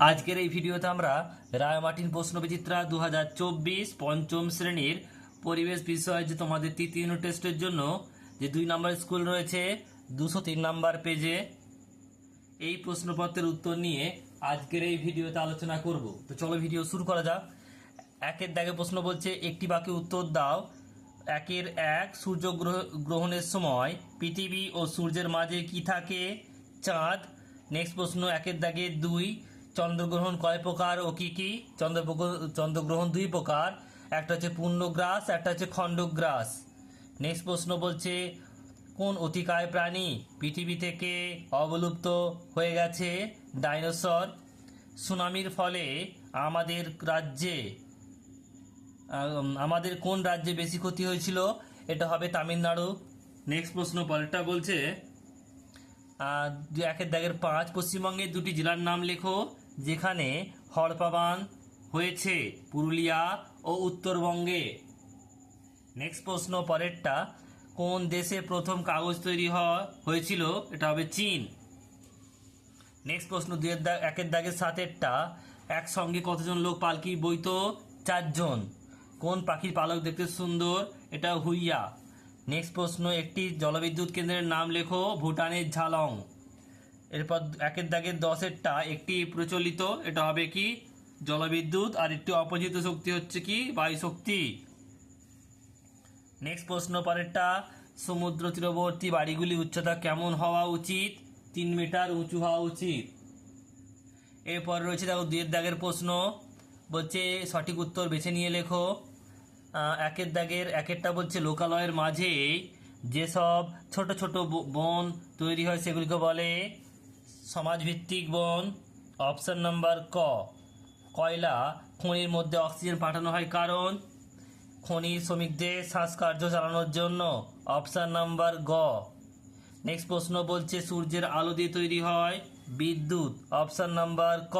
আজকের এই ভিডিওতে আমরা রায়মার্টিন প্রশ্ন বিচিত্রা দু হাজার পঞ্চম শ্রেণির পরিবেশ বিষয় যে তোমাদের তৃতীয় টেস্টের জন্য যে দুই নম্বর স্কুল রয়েছে, দুশো তিন নম্বর পেজে এই প্রশ্নপত্রের উত্তর নিয়ে আজকের এই ভিডিওতে আলোচনা করব। তো চলো ভিডিও শুরু করা যাক। একের দাগে প্রশ্ন বলছে, একটি বাক্যে উত্তর দাও। একের এক, সূর্য গ্রহণের সময় পৃথিবী ও সূর্যের মাঝে কি থাকে? চাঁদ। নেক্সট প্রশ্ন, একের দাগে দুই চন্দ্রগ্রহণ কয় প্রকার ও কি কি? চন্দ্র চন্দ্রগ্রহণ দুই প্রকার। একটা হচ্ছে পূর্ণগ্রাস, একটা হচ্ছে খণ্ডগ্রাস। নেক্সট প্রশ্ন বলছে, কোন অতিকায় প্রাণী পৃথিবী থেকে অবলুপ্ত হয়ে গেছে? ডাইনোসর। সুনামির ফলে আমাদের রাজ্যে আমাদের কোন রাজ্যে বেশি ক্ষতি হয়েছিল? এটা হবে তামিলনাড়ু। নেক্সট প্রশ্ন পরেরটা বলছে একের দাগের পাঁচ, পশ্চিমবঙ্গের দুটি জেলার নাম লেখো। যেখানে হড়পাবান হয়েছে পুরুলিয়া ও উত্তরবঙ্গে। নেক্সট প্রশ্ন পরেরটা, কোন দেশে প্রথম কাগজ তৈরি হয়েছিল? এটা হবে চীন। নেক্সট প্রশ্ন দুয়ের দাগ একের দাগের সাতেরটা, একসঙ্গে কতজন লোক পালকি বইতো চারজন। কোন পাখির পালক দেখতে সুন্দর? এটা হুইয়া। নেক্সট প্রশ্ন, একটি জলবিদ্যুৎ কেন্দ্রের নাম লেখো, ভুটানের ঝালং। এরপর একের দাগের দশেরটা, একটি প্রচলিত, এটা হবে কি? জলবিদ্যুৎ, আর একটি অপোজিত শক্তি হচ্ছে কি? বায়ু শক্তি নেক্সট প্রশ্ন পরেরটা, সমুদ্র তীরবর্তী বাড়িগুলি উচ্চতা কেমন হওয়া উচিত? তিন মিটার উঁচু হওয়া উচিত। এরপর রয়েছে দেখো দুয়ের দাগের প্রশ্ন, বলছে সঠিক উত্তর বেছে নিয়ে লেখো। একের দাগের, একেরটা বলছে লোকালয়ের মাঝে যেসব ছোট ছোট বন তৈরি হয় সেগুলিকে বলে সমাজভিত্তিক বন অপশন নাম্বার ক। কয়লা, খনির মধ্যে অক্সিজেন পাঠানো হয় কারণ? খনির শ্রমিকদের শ্বাসকার্য চালানোর জন্য অপশন নাম্বার গ। নেক্সট প্রশ্ন বলছে, সূর্যের আলো দিয়ে তৈরি হয় বিদ্যুৎ অপশন নাম্বার ক।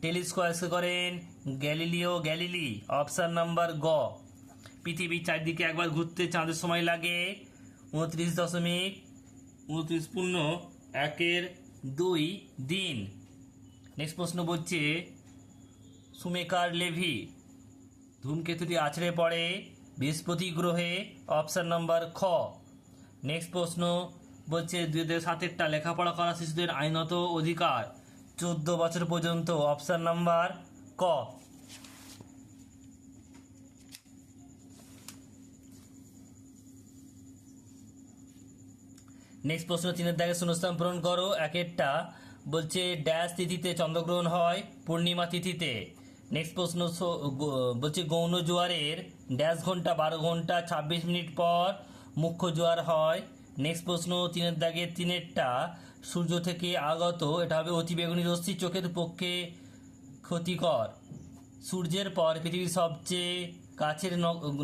টেলিস্কোপ করেন গ্যালিলিও গ্যালিলি অপশন নাম্বার গ। পৃথিবীর চারদিকে একবার ঘুরতে চাঁদের সময় লাগে, উনত্রিশ দশমিক, উনত্রিশ পূর্ণ একের দুই, দিন। নেক্সট প্রশ্ন বলছে, সুমেকার লেভি, ধূমকেতুটি আছড়ে পড়ে, বৃহস্পতি গ্রহে, অপশান নম্বর খ। নেক্সট প্রশ্ন বলছে, দুই হাজার সাতেরটা লেখাপড়া করা শিশুদের আইনত অধিকার, চোদ্দ বছর পর্যন্ত, অপশান নাম্বার ক। নেক্সট প্রশ্ন তিনের দাগে শূন্যস্থান পূরণ করো। একেরটা বলছে ড্যাশ তিথিতে চন্দ্রগ্রহণ হয় পূর্ণিমা তিথিতে। নেক্সট প্রশ্ন বলছে গৌণ জোয়ারের ড্যাশ ঘণ্টা বারো ঘণ্টা ছাব্বিশ মিনিট পর মুখ্য জোয়ার হয়। নেক্সট প্রশ্ন তিনের দাগে তিনেরটা সূর্য থেকে আগত, এটা হবে অতিবেগুনি রশ্মি চোখের পক্ষে ক্ষতিকর। সূর্যের পর পৃথিবীর সবচেয়ে কাছের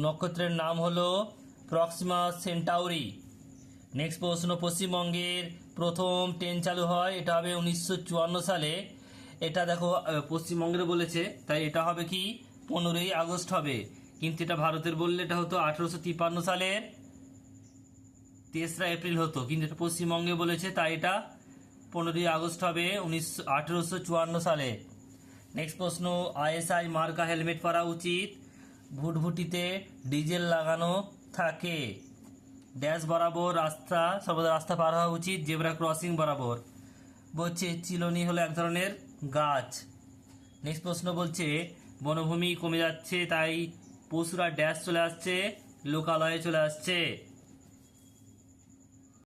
নক্ষত্রের নাম হলো প্রক্সিমা সেন্টাউরি। নেক্সট প্রশ্ন, পশ্চিমবঙ্গের প্রথম ট্রেন চালু হয়, এটা হবে উনিশশো চুয়ান্ন সালে। এটা দেখো পশ্চিমবঙ্গের বলেছে, তাই এটা হবে কি? পনেরোই আগস্ট হবে। কিন্তু এটা ভারতের বললে এটা হতো আঠেরোশো তিপ্পান্ন সালের তেসরা এপ্রিল হতো। কিন্তু এটা পশ্চিমবঙ্গে বলেছে, তাই এটা পনেরোই আগস্ট হবে উনিশশো সালে। নেক্সট প্রশ্ন, আইএসআই মার্কা হেলমেট পরা উচিত? ভুটভুটিতে ডিজেল লাগানো থাকে। ড্যাশ বরাবর রাস্তা, সর্বদা রাস্তা পার হওয়া উচিত, জেবরা ক্রসিং বরাবর। বলছে, চিলনি হলো এক ধরনের গাছ। নেক্সট প্রশ্ন বলছে, বনভূমি কমে যাচ্ছে, তাই পশুরা ড্যাশ চলে আসছে, লোকালয়ে চলে আসছে।